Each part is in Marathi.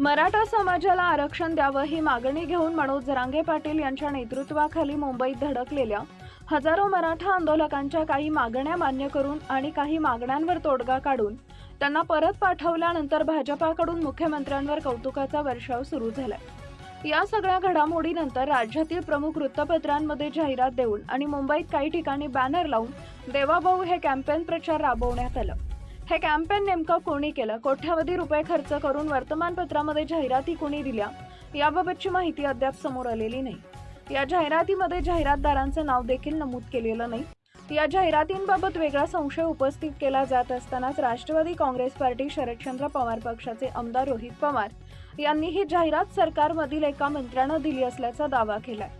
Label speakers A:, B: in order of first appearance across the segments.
A: मराठा समाजाला आरक्षण द्यावं ही मागणी घेऊन मनोज जरांगे पाटील यांच्या नेतृत्वाखाली मुंबईत धडकलेल्या हजारो मराठा आंदोलकांच्या काही मागण्या मान्य करून आणि काही मागण्यांवर तोडगा काढून त्यांना परत पाठवल्यानंतर भाजपाकडून मुख्यमंत्र्यांवर कौतुकाचा वर्षाव सुरू झालाय. या सगळ्या घडामोडीनंतर राज्यातील प्रमुख वृत्तपत्रांमध्ये जाहिरात देऊन आणि मुंबईत काही ठिकाणी बॅनर लावून देवाभाऊ हे कॅम्पेन प्रचार राबवण्यात आलं. हे कॅम्पेन नेमकं कोणी केलं? कोट्यावधी रुपये खर्च करून वर्तमानपत्रामध्ये जाहिराती कोणी दिल्या? याबाबतची माहिती अद्याप समोर आलेली नाही. या जाहिरातीमध्ये जाहिरातदारांचं नाव देखील नमूद केलेलं नाही. या जाहिरातींबाबत वेगळा संशय उपस्थित केला जात असतानाच राष्ट्रवादी काँग्रेस पार्टी शरदचंद्र पवार पक्षाचे आमदार रोहित पवार यांनी ही जाहिरात सरकारमधील एका मंत्र्यानं दिली असल्याचा दावा केलाय.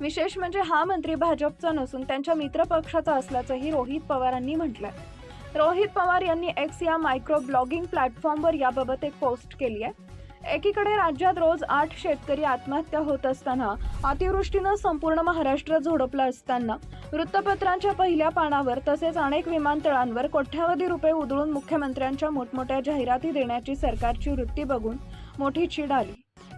A: विशेष म्हणजे हा मंत्री भाजपचा नसून त्यांच्या मित्रपक्षाचा असल्याचंही रोहित पवारांनी म्हटलंय. रोहित पवार यांनी एक्स या मायक्रो ब्लॉगिंग प्लॅटफॉर्मवर याबाबत एक पोस्ट केली आहे. एकीकडे राज्यात रोज आठ शेतकरी आत्महत्या होत असताना अतिवृष्टीनं संपूर्ण महाराष्ट्र झोडपलं असताना वृत्तपत्रांच्या पहिल्या पानावर तसेच अनेक विमानतळांवर कोट्यावधी रुपये उधळून मुख्यमंत्र्यांच्या मोठमोठ्या जाहिराती देण्याची सरकारची वृत्ती बघून मोठी चीड आली.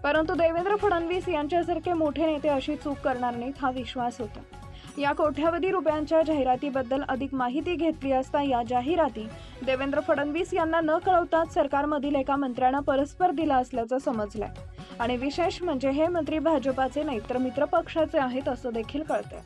A: परंतु देवेंद्र फडणवीस यांच्यासारखे मोठे नेते अशी चूक करणार नाहीत हा विश्वास होता. या कोट्यावधी रुपयांच्या जाहिरातीबद्दल अधिक माहिती घेतली असता या जाहिराती देवेंद्र फडणवीस यांना न कळवताच सरकारमधील एका मंत्र्यानं परस्पर दिला असल्याचं समजलंय. आणि विशेष म्हणजे हे मंत्री भाजपाचे नाही तर मित्र पक्षाचे आहेत असं देखील कळतंय.